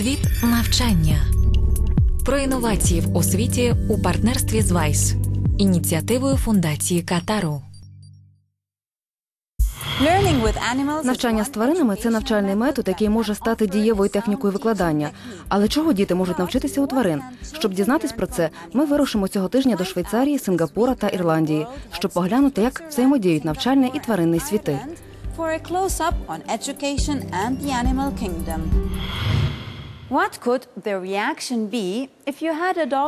Світ навчання про інновації в освіті у партнерстві з Вайс, ініціативою фундації Катару. Навчання з тваринами це навчальний метод, який може стати дієвою технікою викладання. Але чого діти можуть навчитися у тварин? Щоб дізнатись про це, ми вирушимо цього тижня до Швейцарії, Сингапура та Ірландії, щоб поглянути, як взаємодіють навчальний і тваринний світи. for a close-up on education and the animal kingdom.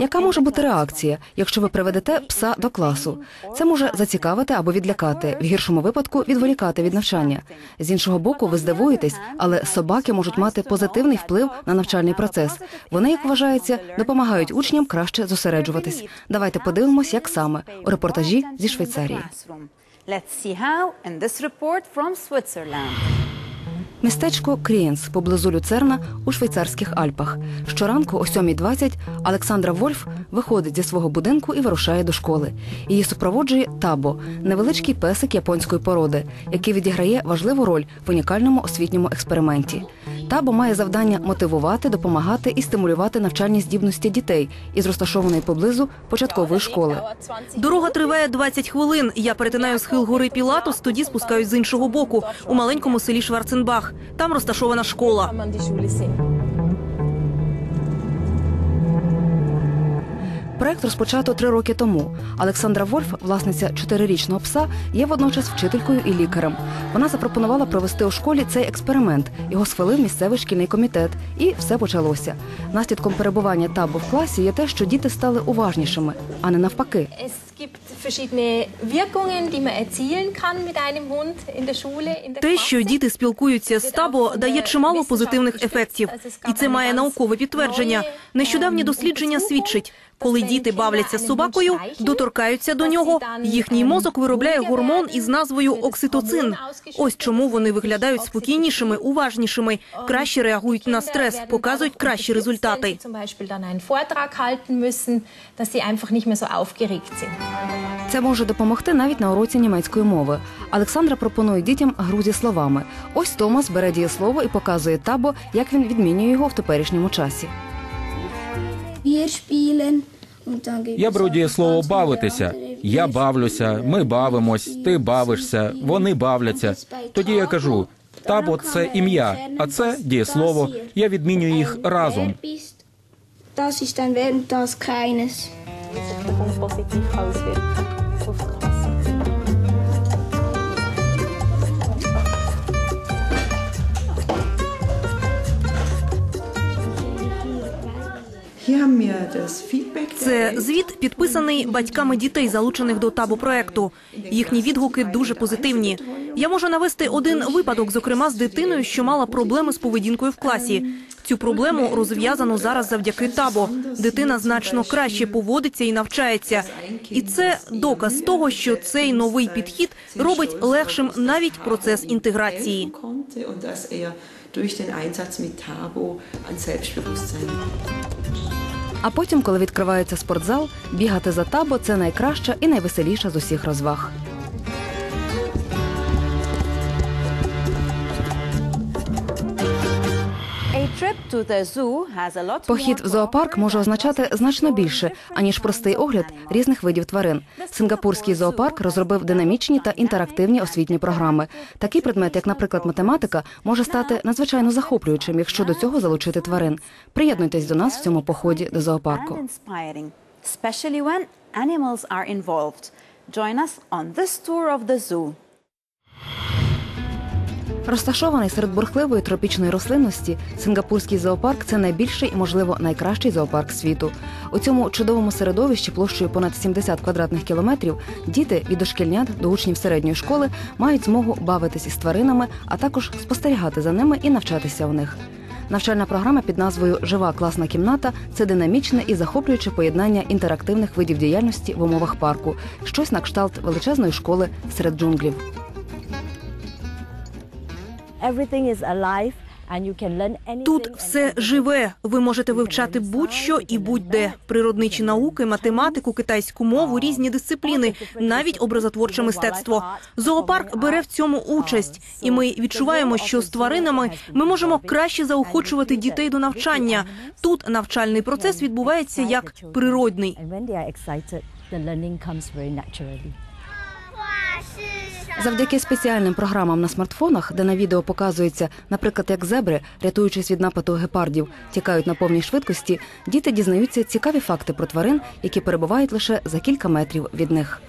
Яка може бути реакція, якщо ви приведете пса до класу? Це може зацікавити або відлякати, в гіршому випадку відволікати від навчання. З іншого боку, ви здивуєтесь, але собаки можуть мати позитивний вплив на навчальний процес. Вони, як вважається, допомагають учням краще зосереджуватись. Давайте подивимось, як саме у репортажі зі Швейцарії. Let's see how in this report from Switzerland. Містечко Крієнс поблизу Люцерна у швейцарських Альпах. Щоранку о 7.20 Олександра Вольф виходить зі свого будинку і вирушає до школи. Її супроводжує табо невеличкий песик японської породи, який відіграє важливу роль в унікальному освітньому експерименті. Табо має завдання мотивувати, допомагати і стимулювати навчальні здібності дітей із розташованої поблизу початкової школи. Дорога триває 20 хвилин. Я перетинаю схил гори Пілатус, тоді спускаюсь з іншого боку, у маленькому селі Шварценбах. Там розташована школа. Проект розпочато три роки тому. Олександра Вольф, власниця чотирирічного пса, є водночас вчителькою і лікарем. Вона запропонувала провести у школі цей експеримент. Його схвалив місцевий шкільний комітет, і все почалося. Наслідком перебування табу в класі є те, що діти стали уважнішими, а не навпаки. Те, що діти спілкуються з табо, дає чимало позитивних ефектів, і це має наукове підтвердження. Нещодавнє дослідження свідчить, коли діти бавляться з собакою, доторкаються до нього, їхній мозок виробляє гормон із назвою окситоцин. Ось чому вони виглядають спокійнішими, уважнішими, краще реагують на стрес, показують кращі результати. Це може допомогти навіть на уроці німецької мови. Олександра пропонує дітям гру зі словами. Ось Томас бере дієслово і показує табо, як він відмінює його в теперішньому часі. Wir spielen. Я ganz viele бавитися. Я бавлюся, ми бавимось, ти бавишся, вони бавляться. Тоді я кажу: табо це ім'я, а це дієслово. Я відмінюю їх разом. Das ist Це звіт підписаний батьками дітей, залучених до табу проекту. Їхні відгуки дуже позитивні. Я можу навести один випадок, зокрема з дитиною, що мала проблеми з поведінкою в класі. Цю проблему розв'язано зараз завдяки табо. Дитина значно краще поводиться і навчається. І це доказ того, що цей новий підхід робить легшим навіть процес інтеграції. durch den Einsatz mit Tabo an Selbstbewusstsein А потім, коли відкривається спортзал, бігати за табо це найкраща і найвеселіша з усіх розваг. Похід в зоопарк може означати значно більше, аніж простий огляд різних видів тварин. Сингапурський зоопарк розробив динамічні та інтерактивні освітні програми. Такий предмет, як, наприклад, математика, може стати надзвичайно захоплюючим, якщо до цього залучити тварин. Приєднуйтесь до нас в цьому поході до зоопарку. Join us on this tour of the zoo. Розташований серед бурхливої тропічної рослинності, сингапурський зоопарк це найбільший і, можливо, найкращий зоопарк світу. У цьому чудовому середовищі площею понад 70 квадратних кілометрів діти від дошкільнят до учнів середньої школи мають змогу бавитися із тваринами, а також спостерігати за ними і навчатися у них. Навчальна програма під назвою Жива класна кімната це динамічне і захоплююче поєднання інтерактивних видів діяльності в умовах парку, щось на кшталт величезної школи серед джунглів. Everything is alive Тут все живе. Ви можете вивчати будь-що і будь-де. Природничі науки, математику, китайську мову, різні дисципліни, навіть образотворче мистецтво. Зоопарк бере в цьому участь, і ми відчуваємо, що з тваринами ми можемо краще заохочувати дітей до навчання. Тут навчальний процес відбувається як природний. Завдяки спеціальним програмам на смартфонах, де на відео показується, наприклад, як зебри, рятуючись від нападу гепардів, тікають на повній швидкості, діти дізнаються цікаві факти про тварин, які перебувають лише за кілька метрів від них.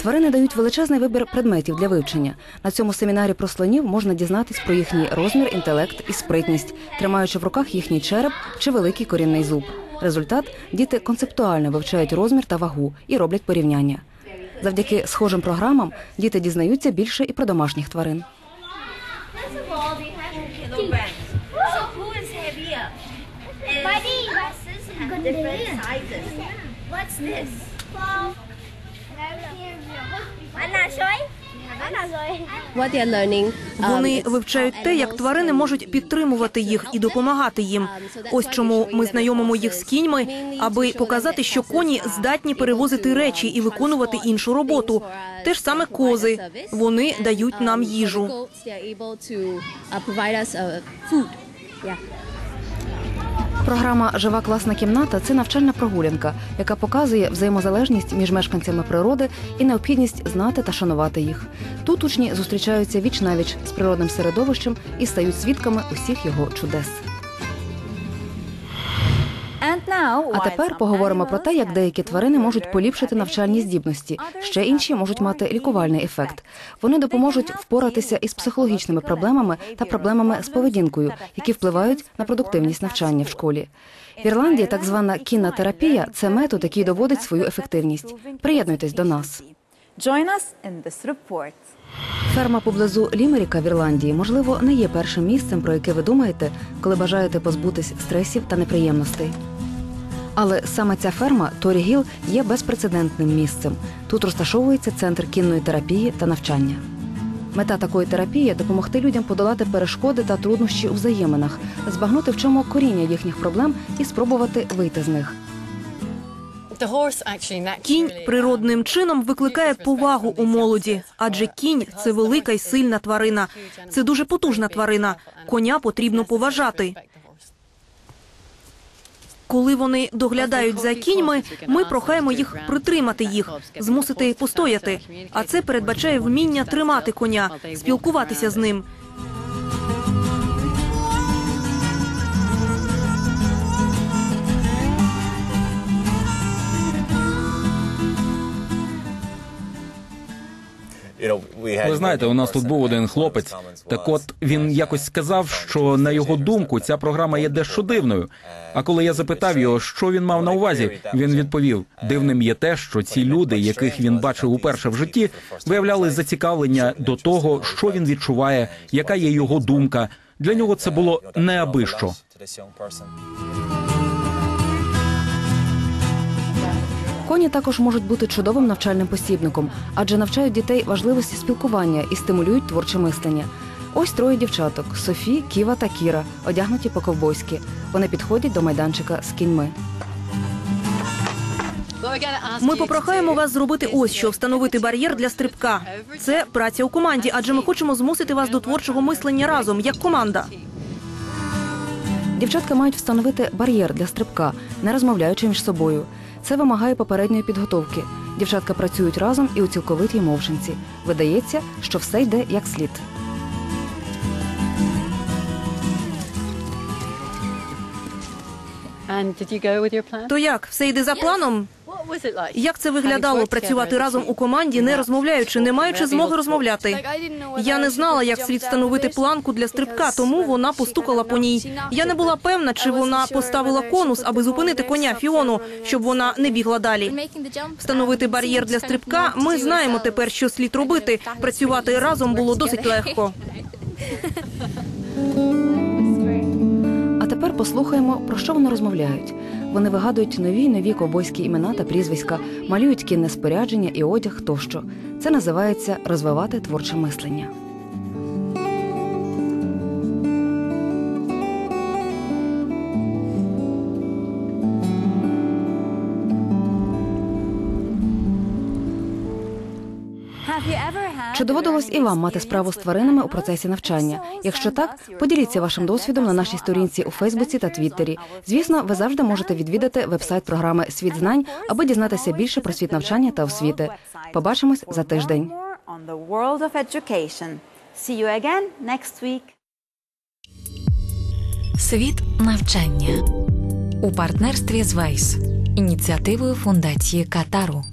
Тварини дають величезний вибір предметів для вивчення. На цьому семінарі про слонів можна дізнатись про їхній розмір, інтелект і спритність, тримаючи в руках їхній череп чи великий корінний зуб. Результат діти концептуально вивчають розмір та вагу і роблять порівняння. Завдяки схожим програмам діти дізнаються більше і про домашніх тварин. What's this? Show? Вони вивчають те, як тварини можуть підтримувати їх і допомагати їм. Ось чому ми знайомимо їх з кіньми, аби показати, що коні здатні перевозити речі і виконувати іншу роботу. Те ж саме кози. Вони дають нам їжу. Програма Жива класна кімната це навчальна прогулянка, яка показує взаємозалежність між мешканцями природи і необхідність знати та шанувати їх. Тут учні зустрічаються віч навіч з природним середовищем і стають свідками усіх його чудес. А тепер поговоримо про те, як деякі тварини можуть поліпшити навчальні здібності. Ще інші можуть мати лікувальний ефект. Вони допоможуть впоратися із психологічними проблемами та проблемами з поведінкою, які впливають на продуктивність навчання в школі. В Ірландії так звана кінна терапія це метод, який доводить свою ефективність. Приєднуйтесь до нас. Join us in this report. Ферма поблизу Лімеріка в Ірландії, можливо, не є першим місцем, про яке ви думаєте, коли бажаєте позбутись стресів та неприємностей. Але саме ця ферма Торі Гіл є безпрецедентним місцем. Тут розташовується центр кінної терапії та навчання. Мета такої терапії допомогти людям подолати перешкоди та труднощі у взаєминах, збагнути в чому коріння їхніх проблем і спробувати вийти з них. Кінь природним чином викликає повагу у молоді, адже кінь це велика й сильна тварина. Це дуже потужна тварина. Коня потрібно поважати. Коли вони доглядають за кіньми, ми прохаємо їх притримати їх, змусити постояти. А це передбачає вміння тримати коня, спілкуватися з ним. Ви знаєте, у нас тут був один хлопець. Так от він якось сказав, що на його думку ця програма є дещо дивною. А коли я запитав його, що він мав на увазі, він відповів: дивним є те, що ці люди, яких він бачив уперше в житті, виявляли зацікавлення до того, що він відчуває, яка є його думка. Для нього це було неабищо. Коні також можуть бути чудовим навчальним посібником, адже навчають дітей важливості спілкування і стимулюють творче мислення. Ось троє дівчаток: Софі, Ківа та Кіра, одягнуті по-ковбойськи. Вони підходять до майданчика з кіньми. Ми попрохаємо вас зробити ось що встановити бар'єр для стрибка. Це праця у команді, адже ми хочемо змусити вас до творчого мислення разом, як команда. Дівчатка мають встановити бар'єр для стрибка, не розмовляючи між собою. Це вимагає попередньої підготовки. Дівчатка працюють разом і у цілковитій мовчанці. Видається, що все йде як слід. То як все йде за планом? Як це виглядало працювати разом у команді, не розмовляючи, не маючи змоги розмовляти? Я не знала, як слід встановити планку для стрибка, тому вона постукала по ній. Я не була певна, чи вона поставила конус, аби зупинити коня Фіону, щоб вона не бігла далі. Встановити бар'єр для стрибка. Ми знаємо тепер, що слід робити. Працювати разом було досить легко. А тепер послухаємо, про що вони розмовляють. Вони вигадують нові й нові ковбойські імена та прізвиська, малюють кінне спорядження і одяг тощо. Це називається розвивати творче мислення. Чи доводилось і вам мати справу з тваринами у процесі навчання? Якщо так, поділіться вашим досвідом на нашій сторінці у Фейсбуці та Твіттері. Звісно, ви завжди можете відвідати вебсайт програми Світ знань, аби дізнатися більше про світ навчання та освіти. Побачимось за тиждень. Світ навчання у партнерстві з Вайс, ініціативою фундації Катару.